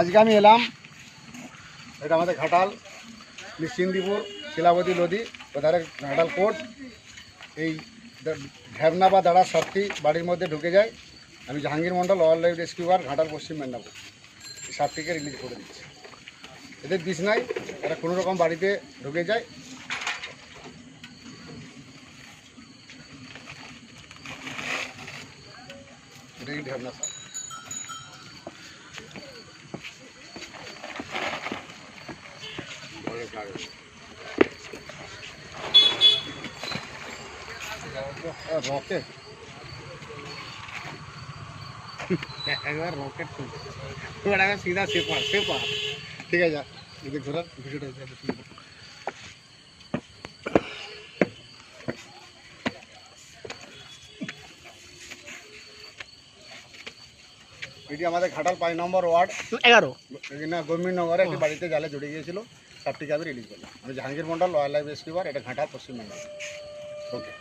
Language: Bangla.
আজকে আমি এলাম, এটা আমাদের ঘাটাল, নিশ্চিন্দিপুর, শিলাবতী নদী ওধারে ঘাটাল কোর্ট। এই ঢ্যাবনা বা দাঁড়া সাতটি বাড়ির মধ্যে ঢুকে যায়। আমি Jahangir Mondal wild life rescuer Ghatal, Paschim Medinipur. এই সাতটিকে রিলিজ করে দিচ্ছি। এদের বিষ নাই, এরা কোনো রকম বাড়িতে ঢুকে যায়। ঢ্যাবনা সাপ রকেট একবার রকেট ওটা সিধা সেপার সেপার ঠিক আছে এদিকে ঘোরার ভিডিওটা এটি আমাদের ঘাটাল পাঁচ নম্বর ওয়ার্ড। এগারো। না গভর্নমেন্টনগরে একটি বাড়িতে জালে জড়িয়ে গিয়েছিল। সাতটিকে আমি রিলিজ করলাম। আমি Jahangir Mondal wild life rescuer এটা ঘাটাল পশ্চিমবঙ্গ ওকে